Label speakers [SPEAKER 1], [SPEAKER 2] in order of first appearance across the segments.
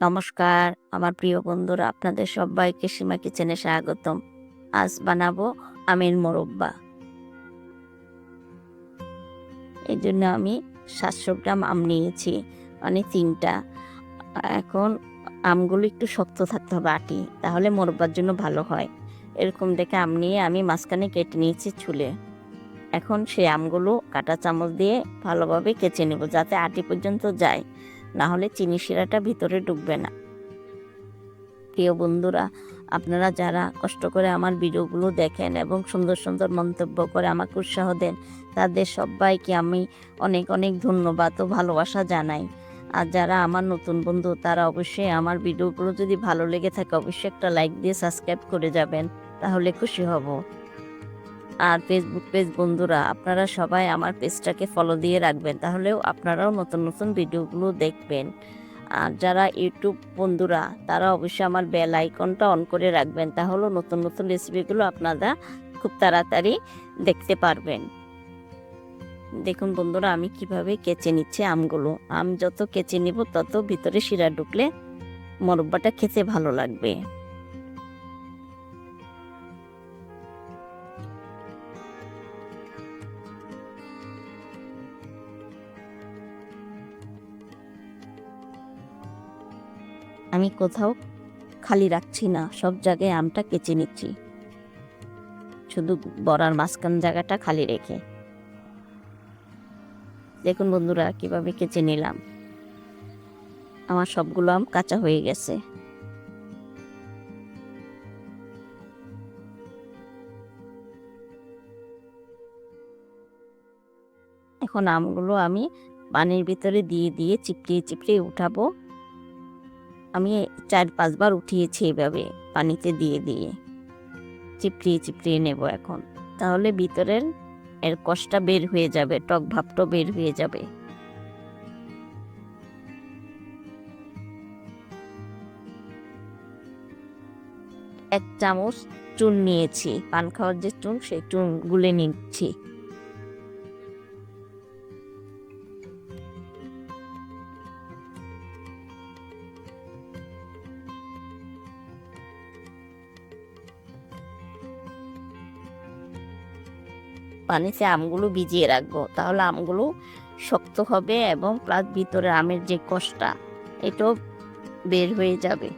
[SPEAKER 1] নমস্কার, আমার প্রিয় বন্ধুরা, আপনাদের সবাইকে সীমা কিচেনে স্বাগতম। আজ বানাবো আমের মোরব্বা। এই জন্য আমি সাতশো গ্রাম আম নিয়েছি মানে তিনটা। এখন আমগুলো একটু শক্ত থাকতে হবে আটি, তাহলে মোরব্বার জন্য ভালো হয়। এরকম দেখে আম নিয়ে আমি মাঝখানে কেটে নিয়েছি ছুলে এখন সেই আমগুলো কাঁটা চামচ দিয়ে ভালোভাবে কেচে নেব, যাতে আটি পর্যন্ত যায়। না হলে চিনি শিরাটা ভিতরে ঢুকবে না। প্রিয় বন্ধুরা, আপনারা যারা কষ্ট করে আমার ভিডিওগুলো দেখেন এবং সুন্দর সুন্দর মন্তব্য করে আমাকে উৎসাহ দেন, তাদের সবাইকে আমি অনেক অনেক ধন্যবাদ ও ভালোবাসা জানাই। আর যারা আমার নতুন বন্ধু, তারা অবশ্যই আমার ভিডিওগুলো যদি ভালো লেগে থাকে, অবশ্যই একটা লাইক দিয়ে সাবস্ক্রাইব করে যাবেন, তাহলে খুশি হব। আর ফেসবুক পেজ বন্ধুরা, আপনারা সবাই আমার পেজটাকে ফলো দিয়ে রাখবেন, তাহলেও আপনারাও নতুন নতুন ভিডিওগুলো দেখবেন। আর যারা ইউটিউব বন্ধুরা, তারা অবশ্যই আমার বেল আইকনটা অন করে রাখবেন তাহলে নতুন নতুন রেসিপিগুলো আপনারা খুব তাড়াতাড়ি দেখতে পারবেন। দেখুন বন্ধুরা, আমি কীভাবে কেচে নিচ্ছি আমগুলো। আম যত কেচে নিব, তত ভিতরে শিরা ঢুকলে মোরব্বাটা খেতে ভালো লাগবে। আমি কোথাও খালি রাখছি না, সব জায়গায় আমটা কেচে নিচ্ছি। শুধু বড়ার মাঝখান জায়গাটা খালি রেখে। দেখুন বন্ধুরা, কীভাবে কেচে নিলাম। আমার সবগুলো আম কাঁচা হয়ে গেছে। এখন আমগুলো আমি পানির ভিতরে দিয়ে দিয়ে চিপড়িয়ে চিপড়িয়ে উঠাবো। আমি চার পাঁচবার উঠিয়েছি এভাবে পানিতে দিয়ে দিয়ে। চিপড়িয়ে চিপড়িয়ে নেব এখন। তাহলে ভিতরের এর কষটা বের হয়ে যাবে, টক ভাবটা বের হয়ে যাবে। এক চামচ চুন নিয়েছি। পান খাওয়ার যে চুন, সেই চুন গুলে নিচ্ছি। পানিতে আমগুলো ভিজিয়ে রাখব। তাহলে আমগুলো শক্ত হবে এবং প্লাস ভিতরে আমের যে কষটা, এটাও বের হয়ে যাবে।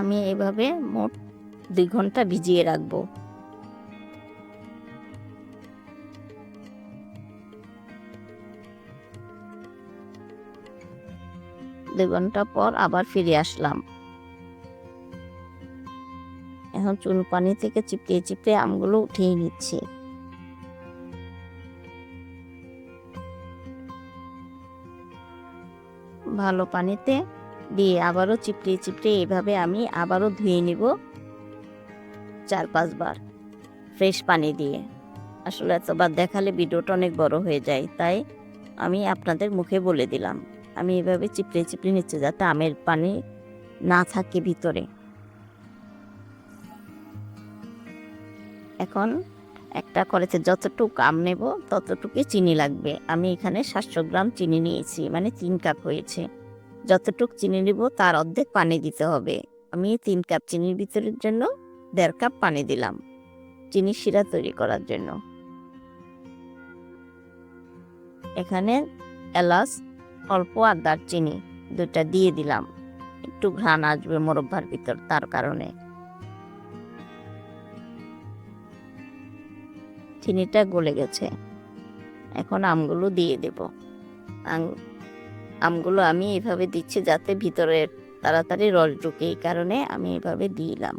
[SPEAKER 1] আমি এভাবে মোট দুই ঘণ্টা ভিজিয়ে রাখব। দুই ঘণ্টা পর আবার ফিরে আসলাম। এখন চুন পানি থেকে চিপড়িয়ে চিপড়িয়ে আমগুলো উঠিয়ে নিচ্ছি। ভালো পানিতে দিয়ে আবারও চিপড়িয়ে চিপড়িয়ে এভাবে আমি আবারও ধুয়ে নিব চার পাঁচবার, ফ্রেশ পানি দিয়ে। আসলে এতবার দেখালে ভিডিওটা অনেক বড় হয়ে যায়, তাই আমি আপনাদের মুখে বলে দিলাম। আমি এভাবে চিপড়ে চিপড়ে নিচ্ছি যাতে আমের পানি না থাকে ভিতরে। এখন একটা করেছে যতটুকু আম নেব, ততটুকুই চিনি লাগবে। আমি এখানে সাতশো গ্রাম চিনি নিয়েছি মানে তিন কাপ হয়েছে। যতটুকু চিনি নেব, তার অর্ধেক পানি দিতে হবে। আমি তিন কাপ চিনির ভিতরের জন্য দেড় কাপ পানি দিলাম, চিনি শিরা তৈরি করার জন্য। এখানে এলাচ, অল্প আর দারচিনি দুটা দিয়ে দিলাম। একটু ঘ্রাণ আসবে মোরব্বার ভিতর, তার কারণে। চিনিটা গলে গেছে। এখন আমগুলো দিয়ে দেব। আমগুলো আমি এভাবে দিচ্ছি যাতে ভিতরে তাড়াতাড়ি রস ঢুকে। এই কারণে আমি এভাবে দিলাম।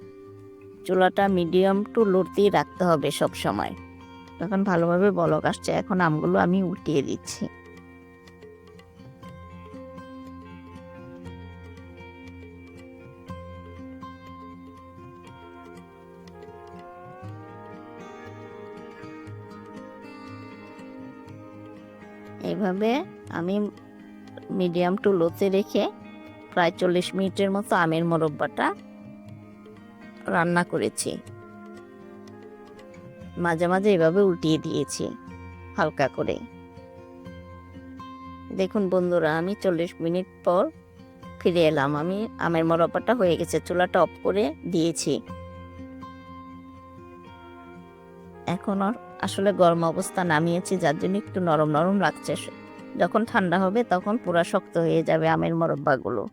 [SPEAKER 1] চুলাটা মিডিয়াম টু লোতেই রাখতে হবে সব সময় তখন ভালোভাবে বলক আসছে। এখন আমগুলো আমি উল্টিয়ে দিচ্ছি। এইভাবে আমি মিডিয়াম টু লোতে রেখে প্রায় চল্লিশ মিনিটের মতো আমের মোরব্বাটা রান্না করেছি। মাঝে মাঝে এভাবে উল্টিয়ে দিয়েছি, হালকা করে। দেখুন বন্ধুরা, আমি চল্লিশ মিনিট পর ফিরে এলাম। আমি আমের মোরব্বাটা হয়ে গেছে, চুলাটা অফ করে দিয়েছি। এখন আসলে গরম অবস্থা নামিয়েছি, যার জন্য একটু নরম নরম লাগছে যখন ঠান্ডা হবে তখন পুরা শক্ত হয়ে যাবে আমের মোরব্বাগুলো।